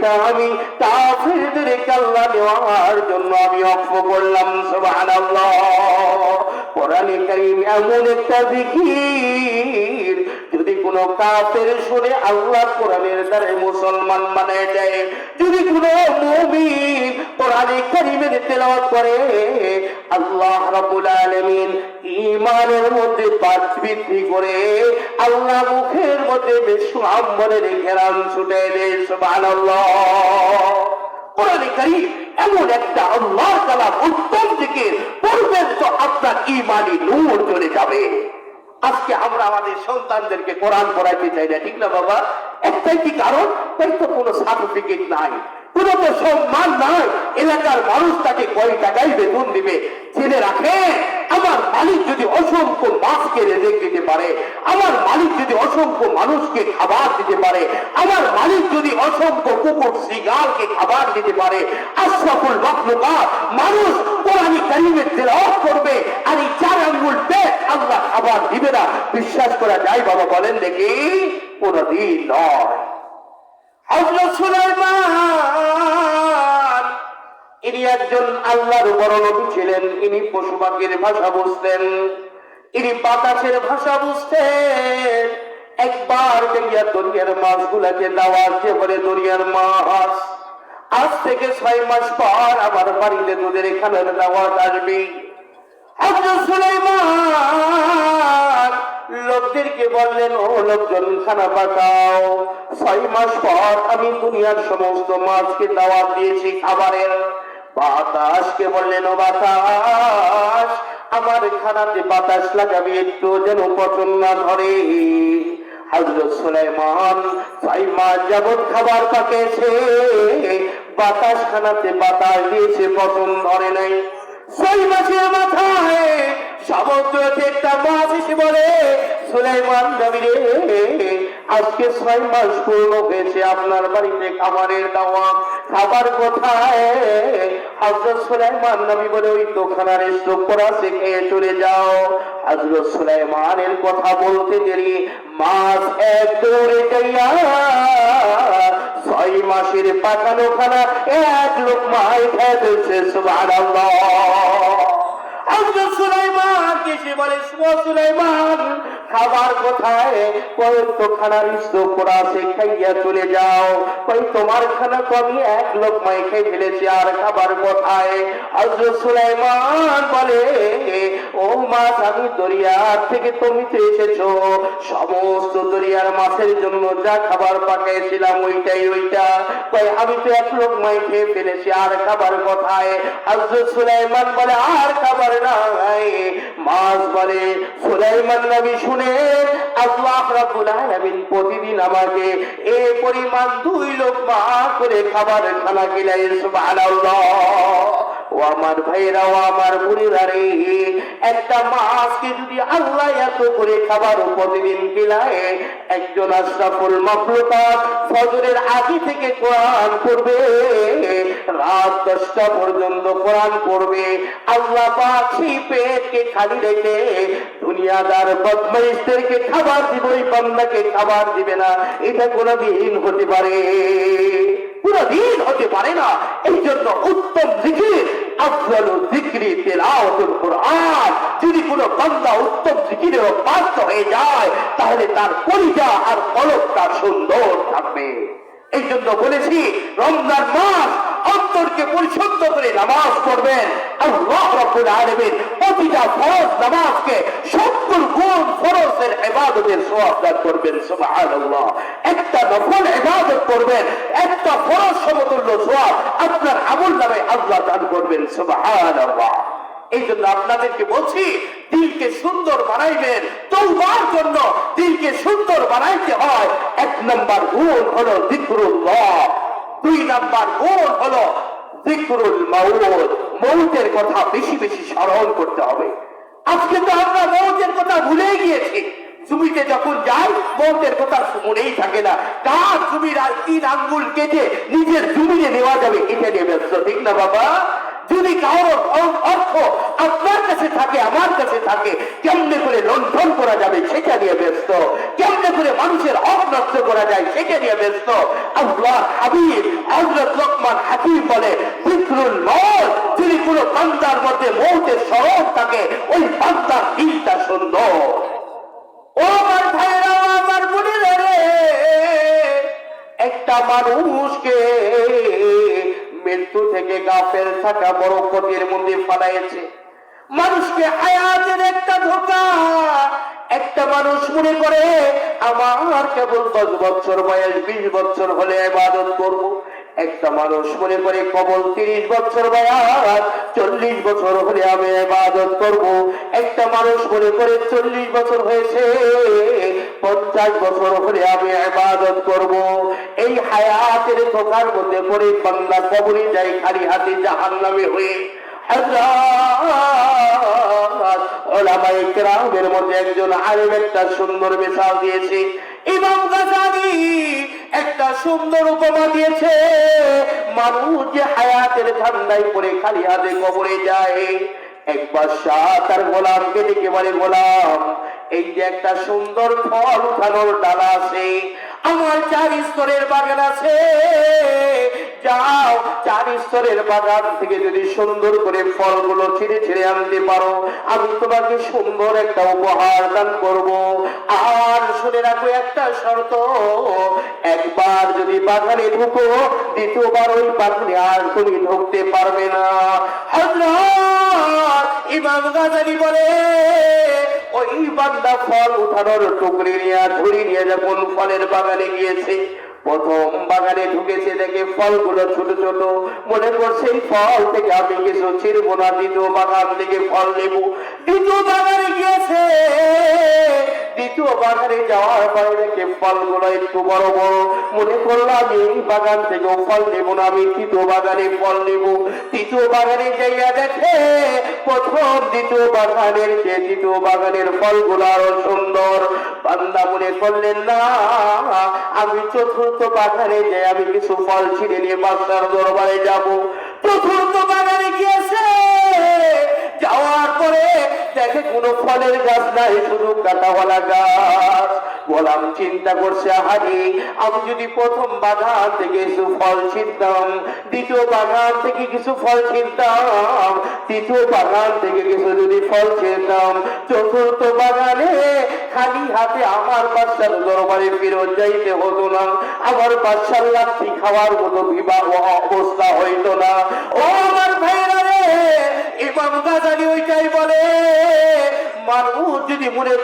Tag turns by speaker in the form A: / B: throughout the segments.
A: ইমানটা আমি কাফেরদের কাল্লা নেওয়ার জন্য আমি অক্ষ করলাম, সুবহানাল্লাহ। কোরআনে কারীম এমন একটা জিকির যদি কোন কাফের শুনে আল্লাহ কোরআনের দ্বারে মুসলমান বানায় দেয়, যদি কোন মুমিন কোরআনে কারীমের তেলাওয়াত করে, আল্লাহ রাব্বুল আলামিন ঈমানের মধ্যে পাঁচ বৃদ্ধি করে আল্লাহ মুখের মধ্যে বিশ্ব আম্বরের ঘেরান ছুটে দেয় সুবহানাল্লাহ। কোরআনে কারীম এমন একটা আল্লাহ কালাম উত্তম দিকে পড়বেন তো আপনার ইমানি নূর চলে যাবে। আজকে আমরা আমাদের সন্তানদেরকে কোরআন পড়াইতে চাই না, ঠিক না বাবা? একটাই কি কারণ? তাই তো কোনো সার্টিফিকেট নাই। কোনো সম্মান নাই এলাকার মানুষ তাকে কয় টাকায় বেতন দিবে। জেনে রাখে, আমার মালিক যদি অসংখ্য মাছকে রেজেক দিতে পারে, আমার মালিক যদি অসংখ্য মানুষকে খাবার দিতে পারে, আমার মালিক যদি অসংখ্য কুকুর সিগালকে খাবার দিতে পারে, আশরাফুল মাখলুকাত মানুষ কোরআনি কারিমের তেলাওয়াত করবে আর এই চার আঙ্গুল পেট আল্লাহ খাবার দিবে না। বিশ্বাস করা যায়, বাবা বলেন দেখি, কোনদিন নয়। হযরত সুলাইমান, ইনি একজন আল্লাহর বড় নবী ছিলেন, ইনি পশু পাখির ভাষা বুঝতেন, ইনি বাতাসের ভাষা বুঝতেন। একবার দেখিয়া দরিয়ার মাছগুলাকে দাওয়াত যে বলে দরিয়ার মাছ। আজ থেকে ছয় মাস পর আমার বাড়িতে তোদের এখানের দাওয়াত আসবে। লোকদেরকে বললেন, ও লোকজন, খানা পাকাও। ছয় মাস পর আমি দুনিয়ার সমস্ত মাছকে দাওয়াত দিয়েছি খাবারের। বাতাসকে বললেন, ও বাতাস, আমার খানাতে বাতাস লাগাবি, একটু যেন পছন্দ না ধরে। হজরত সুলাইমান ছয় মাস যাবৎ খাবার পাকেছে, বাতাস খানাতে বাতাস দিয়েছে পছন্দ ধরে নাই। ছয় মাসের মাথায় একটা মাছ এসে বলে সুলাইমান আজকে ছয় মাস পূর্ণ হয়েছে আপনার বাড়িতে খাবারের খাবার কোথায়? হজরত সুলাইমান নবী বলে, ওই স্টোভ করা আছে চলে যাও। হজরত সুলাইমানের কথা বলতে দেরি, মাছ এক দৌড়ে ছয় মাসের পাকানো খানা এক লোক মাই খেয়ে ফেলছে সুবহানাল্লাহ। তোমার খানা তো আমি এক ফেলেছি, আর খাবার কোথায়? সুলাইমান বলে, ও মাছ, আমি দরিয়ার থেকে তুমি তো এসেছ। সমস্ত দরিয়ার মাছের জন্য যা খাবার পাকাইছিলাম ওইটাই, ওইটা। কই আমি তো এক লোক মাই খেয়ে ফেলেছি, আর খাবার কোথায়? হযরত সুলাইমান বলে, আর খাবার নাই। মাছ বলে সুলাইমান নবী শুনে আল্লাহ রাব্বুল আলামিন প্রতিদিন আমাকে এই পরিমাণ দুই লোক মা করে খাবার খানা খিলাই সুবহানাল্লাহ। ও আমার ভাইরা ও আমার বুড়িরা রে একটা মাছকে যদি আল্লাহ এত করে খাবার প্রতিদিন বিলায়, একজন আশরাফুল মাখলুকাত ফজরের আগে থেকে কোরআন পড়বে, রাত দশটা পর্যন্ত কোরআন পড়বে, আল্লাহ সেই পেটকে খালি রেখে দুনিয়াদার বদমাইশদেরকে খাবার দিব এই বান্দাকে খাবার দিবে না, এটা কোনদিন হতে পারে। কোনদিন হতে পারে না। এই জন্য উত্তম জিকির জিকরি যদি কোনো বান্দা উত্তম জিকিরের অভ্যস্ত হয়ে যায়, তাহলে তার পরিচা আর কলকটা সুন্দর থাকবে। এই জন্য বলেছি, রমজান মাস অন্তরকে পরিশুদ্ধ করে নামাজ পড়বেন। একটা নফল ইবাদত করবেন একটা ফরজ সমতুল্য সওয়াব আপনার আমল নামে আল্লাহ দান করবেন, সুবহানাল্লাহ। এই জন্য আপনাদেরকে বলছি, দিলকে সুন্দর বানাইবেন তৌবার জন্য দিলকে সুন্দর বানাইতে হয়। এক নম্বর গুণ হলো জিক্রুল্লাহ দুই নাম্বার গুণ হলো জিক্রুল মাউত। মৌতের কথা বেশি বেশি স্মরণ করতে হবে। আজকে তো আমরা মৌতের কথা ভুলে গিয়েছি। জমিতে যখন যাই মৌতের কথা মনেই থাকে না। কার জমির আর তিন আঙ্গুল কেটে নিজের জমিনে নেওয়া যাবে এটা নিয়ে ব্যস্ত ঠিক না বাবা? যদি কারোর অ- অর্থ আপনার কাছে থাকে, আমার কাছে থাকে, কেমনে করে লণ্ঠন করা যাবে সেটা নিয়ে ব্যস্ত। কেমনে করে মানুষের হক নষ্ট করা যায় সেটা নিয়ে ব্যস্ত। আল্লাহ হাবিব হজরত লোকমান হাকিম বলে বিক্রুল মল যদি কোনো বান্দার মধ্যে মৌতের স্মরণ থাকে, ওই বান্দার দিলটা সুন্দর ও আমার ভাইরা একটা মানুষকে মৃত্যু থেকে গাফেল থাকা বড় ক্ষতির মধ্যে ফলাইছে। মানুষকে হায়াতের একটা ধোকা। একটা মানুষ মনে করে, আমার কেবল দশ বছর বয়স, বিশ বছর হলে ইবাদত করব। একটা মানুষ মনে করে কবল তিরিশ বছর বয়স চল্লিশ বছর হলে আমি ইবাদত করব। একটা মানুষ মনে করে চল্লিশ বছর হয়েছে, পঞ্চাশ বছর হলে আমি ইবাদত করব। এই হায়াতের ধোকার মধ্যে পড়ে বাংলা কবরে যাই খালি হাতে জাহান্নামে হয়ে। হযরত ওলামায়ে কেরামের মধ্যে একজন আলেম একটা সুন্দর মিসাল দিয়েছে। ইমাম গাজালি একটা সুন্দর উপমা দিয়েছে, মানুষ যে হায়াতের ঠান্ডায় পরে খালি হাতে কবরে যায়। একবার শাহ তার গোলামকে ডেকে বলে, গোলাম, এই যে একটা সুন্দর ফল উঠানোর ডালা আছে আমার চার স্তরের বাগান আছে। যাও, চার স্তরের বাগান থেকে যদি সুন্দর করে ফলগুলো ছিঁড়ে ছিঁড়ে আনতে পারো, আমি তোমাকে সুন্দর একটা উপহার দান করব। আর শুনে রাখো একটা শর্ত, একবার যদি বাগানে ঢুকো, দ্বিতীয়বার ওই বাগানে আর তুমি ঢুকতে পারবে না। হযরত ইমাম গাজালি বলে, ওই বান্দা ফল উঠানোর টুকরি নিয়ে, ঝুড়ি নিয়ে যখন ফলের বাগানে গিয়েছে প্রথম বাগানে ঢুকেছে দেখে ফলগুলো ছোট ছোট। মনে করছে এই ফল থেকে আমি কিছু ছিড়বো দ্বিতীয় বাগান থেকে ফল নেব। দ্বিতীয় বাগানে গিয়েছে। দ্বিতীয় বাগানে যাওয়ার পরে দেখে ফলগুলো একটু বড় বড়। মনে করল এই বাগান থেকেও ফল নেব না, আমি তৃতীয় বাগানে ফল নেব। তৃতীয় বাগানে যাইয়া দেখে, প্রথম দ্বিতীয় বাগানের যে তৃতীয় বাগানের ফলগুলো আরও সুন্দর। বান্দা মনে করলেন, না, আমি চতুর্থ বাগানে যে আমি কিছু ফল ছিঁড়ে নিয়ে বাচ্চার দরবারে যাব। চতুর্থ বাগানে গিয়েছে। যাওয়ার পরে দেখে কোনো ফলের গাছ নাই, শুধু কাটাওয়ালা গাছ। গোলাম চিন্তা করছে হারি আমি যদি প্রথম বাগান থেকে কিছু ফল ছিনতাম দ্বিতীয় বাগান থেকে কিছু ফল ছিনতাম তৃতীয় বাগান থেকে কিছু যদি ফল ছিনতাম চতুর্থ বাগানে খালি হাতে আমার বাচ্চার দরবারে ফেরত যাইতে হতো না, আমার বাচ্চার লাঠি খাওয়ার মতো বিবাহ অবস্থা হইতো না। ও আমার ভাইরা ইমাম গাজালি ওইটাই বলে মানুষ যদি মনে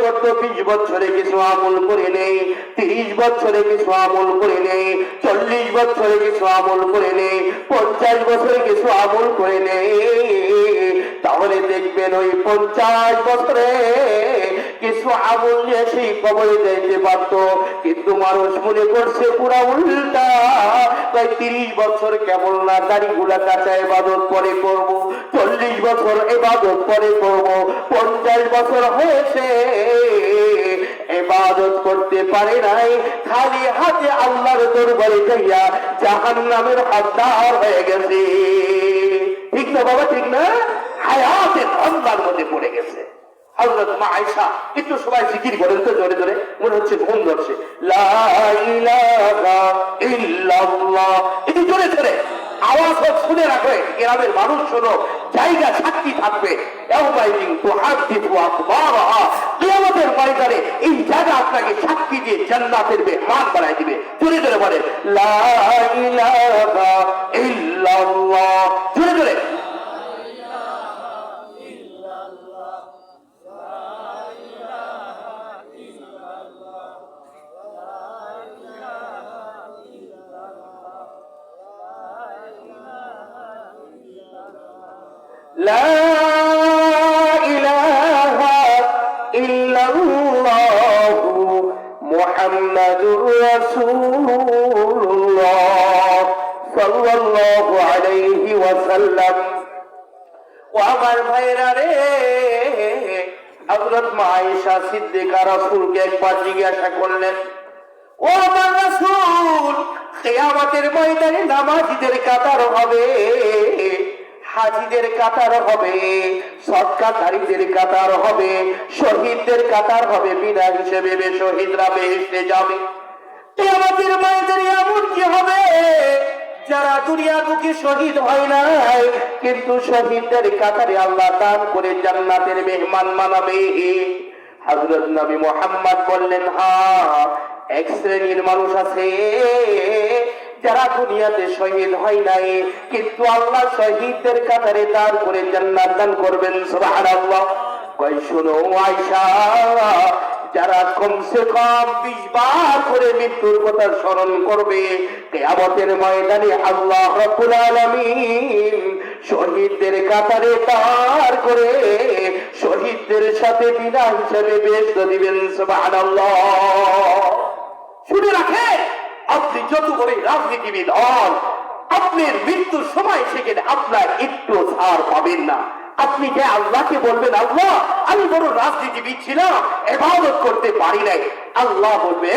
A: বিশ বছরে কিছু আমল করে নেই, তিরিশ বছরে কিছু আমল করে নেই, চল্লিশ বছরে কিছু আমল করে নেই, পঞ্চাশ বছরে কিছু আমল করে নেই, তাহলে দেখবেন ওই পঞ্চাশ বছরে কিছু আমল নিয়ে সেই কবরে যাইতে পারত। কিন্তু মানুষ মনে করছে পুরা উল্টা। তাই তিরিশ বছর কেমন না দাড়ি গুলা কাঁচা এবাদত পরে করব। চল্লিশ বছর এবাদত পরে করব। পঞ্চাশ বছর হয়েছে, এবাদত করতে পারে নাই। খালি হাতে আল্লাহর দরবারে যাইয়া জাহান নামের হদ্দার হয়ে গেছে। ঠিক না বাবা, ঠিক না? হায়াতের ধান্দার মধ্যে পড়ে গেছে। হযরত মা আয়েশা একটু সবাই জিকির করেন তো জোরে জোরে, মনে হচ্ছে ঘুম ধরছে। লা ইলাহা ইল্লাল্লাহ। একটু জোরে জোরে, আওয়াজ হোক শুনে রাখো, গ্রামের মানুষ শোনো, জায়গা সাক্ষী থাকবে। কিয়ামতের ময়দানে এই জায়গা আপনাকে সাক্ষী দিয়ে জান্নাতের মেহমান বানায় দিবে। জোরে জোরে বলেন, লা ইলাহা ইল্লাল্লাহ। জোরে জোরে لا إله إلا الله محمد رسول الله صلى الله عليه وسلم وأمر ভাইরা রে হযরত মায়েশা সিদ্দিকা রাসূলকে একবার জিজ্ঞাসা করলেন ও আমার রাসূল কিয়ামতের ময়দানে নামাজীদের কাতার হবে হাজিদের কাতার হবে সৎকারীদের কাতার হবে, শহীদদের কাতার হবে, বিনা হিসেবে শহীদরা বেহেসতে যাবে। আমাদের মায়েদের এমন কি হবে? যারা দুনিয়া শহীদ হয় নাই, কিন্তু শহীদদের কাতারে আল্লাহ দান করে জান্নাতের মেহমান মানাবে। হযরত নবী মোহাম্মদ বললেন হ্যাঁ এক শ্রেণির মানুষ আছে যারা দুনিয়াতে শহীদ হয় নাই, কিন্তু আল্লাহ শহীদদের কাতারে দান করে জান্নাত দান করবেন, সুবহানাল্লাহ। কই শুনো আয়সা যারা কমসে কম বিশ বার করে মৃত্যুর কথা স্মরণ করবে, কেয়ামতের ময়দানে আল্লাহ রব্বুল আলামিন শহীদদের কাতারে তার করে শহীদদের সাথে বিনা হিসেবে বেশ দিবেন, সুবহানাল্লাহ। শুনে রাখে আপনি যত বড় রাজনীতিবিদ হন আপনার মৃত্যুর সময় সেখানে আপনার একটু ছাড় পাবেন না। আপনি যে আল্লাহকে বলবেন, আল্লাহ, আমি বড় রাজনীতিবিদ ছিলাম, এবাদত করতে পারি নাই। আল্লাহ বলবে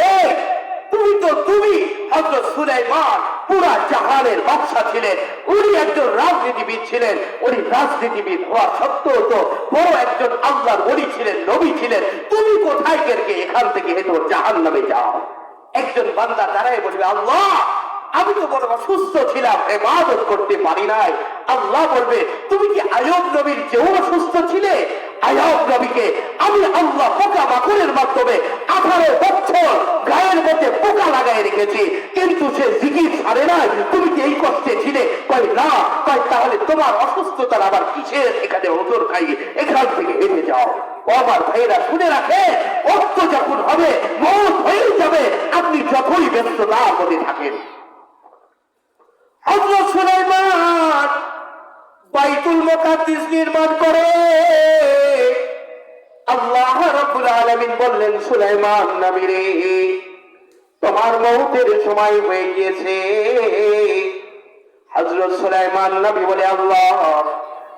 A: তুমি তো, তুমি হজরত সুলাইমান, পুরা জাহানের বাদশা ছিলেন। উনি একজন রাজনীতিবিদ ছিলেন। উনি রাজনীতিবিদ হওয়া সত্ত্বেও তো বড় একজন আল্লাহর ছিলেন, নবী ছিলেন। তুমি কোথায় কেরকে এখান থেকে হেঁটে জাহান নামে যাও? একজন বান্দা দাঁড়ায় বলবে, আল্লাহ আমি তো বড় অসুস্থ ছিলাম এবাদত করতে পারি নাই। আল্লাহ বলবে, তুমি কি আয়ব নবীর যেও অসুস্থ ছিলে? আয়ব নবীকে, আমি আল্লাহ পোকা মাকড়ের মাধ্যমে আঠারো বছর গায়ের মধ্যে পোকা লাগাই রেখেছি, কিন্তু সে জিকির ছাড়ে নাই। তুমি কি এই কষ্টে ছিলে? কয়, না তাহলে তোমার অসুস্থতার আবার কিসের? এখানে ওজোর খাই এখান থেকে হেঁটে যাও। আমার ভাইয়েরা শুনে রাখে, অর্থ যখন হবে, মত হয়ে যাবে। আপনি যতই ব্যস্ত না করে থাকেন। হযরত সুলাইমান বাইতুল নির্মাণ করে। আল্লাহ রাব্বুল আলামিন বললেন, সুলাইমান নবী রে, তোমার মৌতের সময় হয়ে গিয়েছে। হযরত সুলাইমান নবী বলে, আল্লাহ,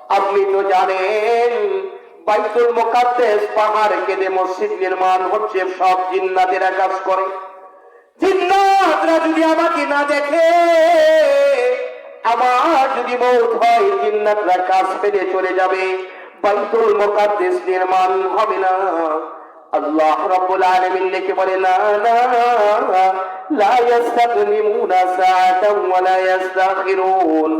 A: আপনি তো জানেন, বাইতুল মুকাদ্দাস পাহাড় কেটে মসজিদ নির্মাণ হচ্ছে, সব জিন্নাতেরা কাজ করে। জিন্নাতরা যদি আমাকে না দেখে, আমার যদি মৌত হয়, জিন্নাতরা কাজ ফেলে চলে যাবে। বাইতুল মুকাদ্দাস নির্মাণ হবে না। আল্লাহ রাব্বুল আলামিন লিখে বলে, না না, লা ইস্তাকদিমুনা সাআতান ওয়া লা ইস্তাখিরুন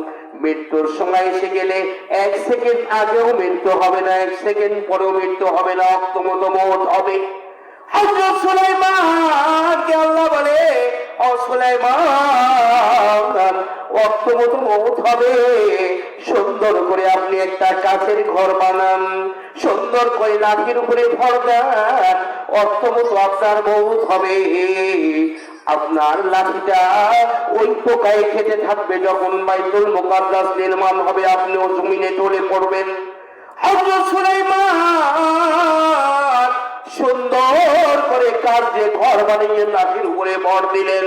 A: মৃত্যুর সময় এসে গেলে এক সেকেন্ড আগেও মৃত্যু হবে না, এক সেকেন্ড পরেও মৃত্যু হবে না অক্তমত মত হবে। হযরত সুলাইমান কে আল্লাহ বলে, ও সুলাইমান অক্তমত মত হবে। সুন্দর করে আপনি একটা কাছের ঘর বানান। সুন্দর করে লাঠির উপরে দেন। অক্তমত আপনার হবে। আপনার লাঠিটা ওই পোকায় খেতে থাকবে যখন বাইতুল মুকাদ্দাস নির্মাণ হবে। আপনিও জমিনে চলে পড়বেন। হযরত সুলাইমান সুন্দর করে কার্যে ঘর বানিয়ে লাঠির উপরে ভর দিলেন।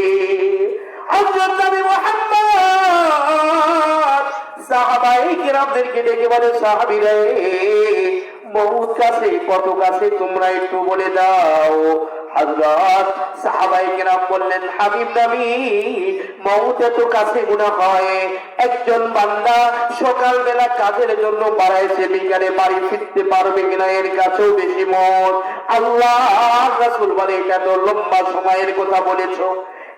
A: কত কাছে তোমরা একটু বলে দাও। বললেন, হাবিব এত কাছে গুণা হয়। একজন বান্দা সকালবেলা কাজের জন্য বাড়াইছে, বিকালে বাড়ি ফিরতে পারবে কিনা এর কাছেও বেশি মত। আল্লাহ রাসূল বলে, এটা তো লম্বা সময়ের কথা বলেছ।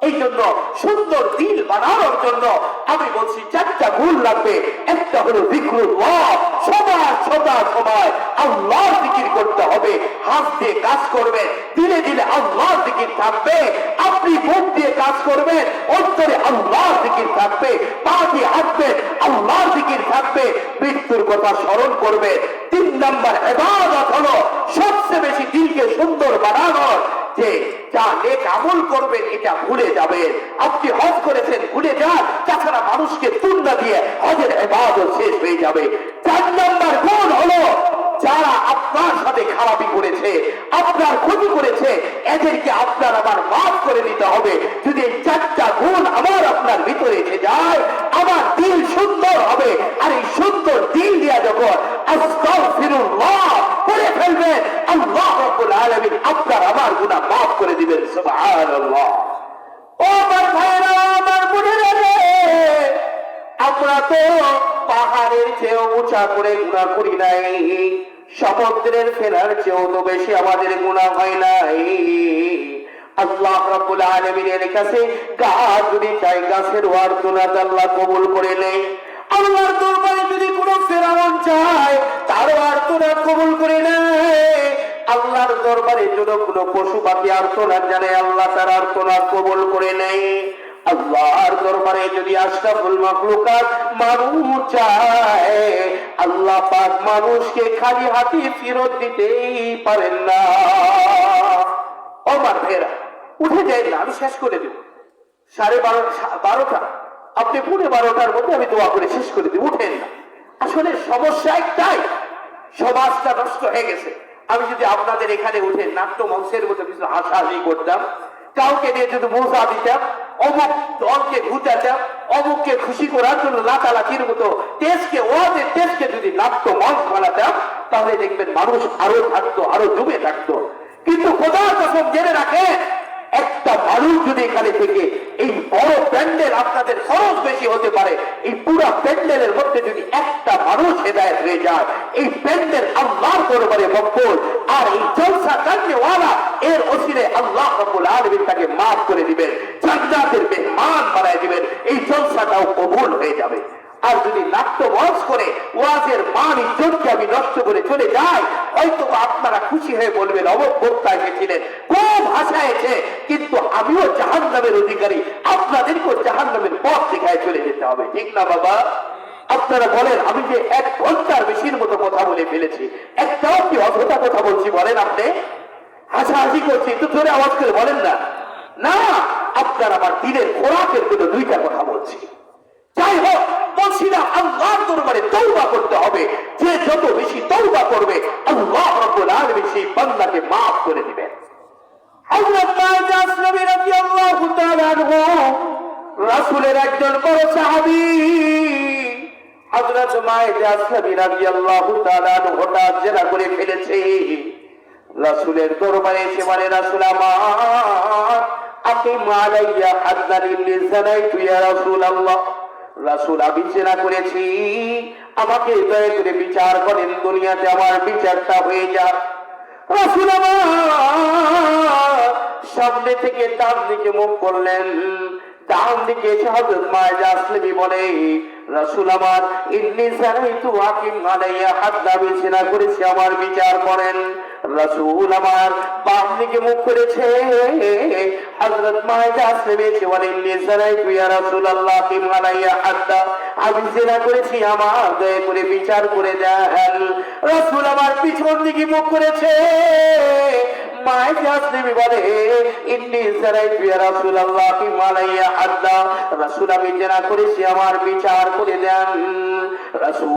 A: এই জন্য সুন্দর দিল বানানোর জন্য আমি বলছি চারটা গুণ লাগবে। একটা হলো সময় করতে হবে। হাত দিয়ে কাজ করবেন আল্লাহর দিকির থাকবে। আপনি মুখ দিয়ে কাজ অন্তরে থাকবে। পা দিয়ে থাকবে। মৃত্যুর কথা স্মরণ করবেন। তিন নম্বর এবাদত হলো সবচেয়ে বেশি দিলকে সুন্দর বানানোর। যে যা নেক আমল করবেন, এটা ভুলে যাবেন। আপনি হজ করেছেন, ভুলে যান। তাছাড়া মানুষকে তুন্না দিয়ে হজের এবাদত শেষ হয়ে যাবে। চার নম্বর গুণ হলো, যারা আপনার সাথে খারাপি করেছে, আপনার ক্ষতি করেছে, এদেরকে আপনার আবার মাফ করে দিতে হবে। যদি এই চারটা গুণ আমার আপনার ভিতরে এসে যায়, আমার দিল সুন্দর হবে। আর এই সুন্দর দিল দিয়া যখন আস্তাগফিরুল্লাহ করে ফেলবেন আলামিন আপনার আমার গুনাহ মাফ করে দিবেন আমার তো পাহাড়ের চেয়েও উঁচা করে গুণা করি নাই, সমুদ্রের ফেরার চেয়েও তো বেশি আমাদের গুণা হয় নাই। আল্লাহ রাব্বুল আলামিনের কাছে গাছ যদি চাই, গাছের আল্লাহ কবুল করে নেয় কোনো পশু পাখি আর্তনাদ জানে আল্লাহ তার আর্তনাদ কবুল করে নেয় আল্লাহর দরবারে যদি আশরাফুল মাখলুকাত মানুষ চায়, আল্লাহ পাক মানুষকে খালি হাতে ফেরত দিতেই পারেন না। আমার ভেরা উঠে যায় না, আমি শেষ করে দেব। সাড়ে বারো বারোটা। আপনি পুনে বারোটার মধ্যে আমি দোয়া করে শেষ করে দিই উঠেন না। আসলে সমস্যা একটাই, সমাজটা নষ্ট হয়ে গেছে। আমি যদি আপনাদের এখানে উঠে নাট্য মঞ্চের মতো কিছু হাসাহাসি করতাম, কাউকে নিয়ে যদি মোজা দিতাম, অমুক দলকে ঘুটাতাম অমুককে খুশি করার জন্য লাতালাতির মতো দেশকে ওদের দেশকে যদি নাট্য মঞ্চ বানাতাম, তাহলে দেখবেন মানুষ আরও থাকতো, আরও ডুবে থাকতো। কিন্তু খোদার কসম জেনে রাখেন একটা মানুষ যদি এখানে থেকে এই বড় প্যান্ডেল আপনাদের খরচ বেশি হতে পারে, এই পুরো প্যান্ডেলের মধ্যে যদি একটা মানুষ হেদায়ত হয়ে যায়, এই প্যান্ডেল আল্লাহর দরবারে মকবুল, আর এই জলসা কান্নেওয়ালা এর অসিলে আল্লাহ রব্বুল আলামিন তাকে মাফ করে দিবেন, জান্নাতের মেহমান বানায় দিবেন, এই জলসাটাও কবুল হয়ে যাবে। আর যদি নাট্য মঞ্চ করে ওয়াজের মান, ইজ্জতকে আমি নষ্ট করে চলে যাই হয়তো আপনারা খুশি হয়ে বলবেন, অমক এসেছিলেন। খুব হাসা এসে কিন্তু আমিও জাহান নামের অধিকারী, আপনাদেরকেও জাহান নামের পথ দেখায় চলে যেতে হবে। ঠিক না বাবা? আপনারা বলেন, আমি যে এক ঘণ্টার বেশির মতো কথা বলে ফেলেছি। একটাও কি অযথা কথা বলছি বলেন আপনি? হাসাহাসি করছি, একটু জোরে আওয়াজ করে বলেন না। না, আপনার আমার দিনের খোরাকের জন্য দুইটা কথা বলছি। যাই হোক বলছিলাম আল্লাহর দরবারে তৌবা করতে হবে। যে যত বেশি তৌবা করবে, আল্লাহ রব্বুল আলামিন সেই বান্দাকে maaf করে দিবেন। হযরত আসলামী রাদিয়াল্লাহু তাআলা আনহু, রাসূলের একজন বড় সাহাবী। হযরত আসলামী রাদিয়াল্লাহু তাআলা হঠাৎ জেনা করে ফেলেছে। রাসূলের দরবারে এসে রাসূল আমার আপনি মালাইয়া হাদ্দালিল লিসানাইতু ইয়া রাসূলুল্লাহ। রাসূল, আমি করেছি, আমাকে দয়া করে বিচার করেন, দুনিয়াতে আমার বিচারটা হয়ে যাক। সামনে থেকে ডান দিকে মুখ করলেন। ডান দিকে এসে হযরত মায়ের বলে, রাসূল আমার, ইন্নি জানাইতু হাকিম আলাইয়া হাদ্দা বিছনা করেছি, আমার বিচার করেন। রাসূল আমার বাম দিকে মুখ করেছে। হযরত আমি জেনা করেছি, আমার করে বিচার করে দেন। রাসূল আমার পিছন দিকে মুখ করেছে। আমি জেনা করেছি, আমার বিচার করে দেন। রাসূল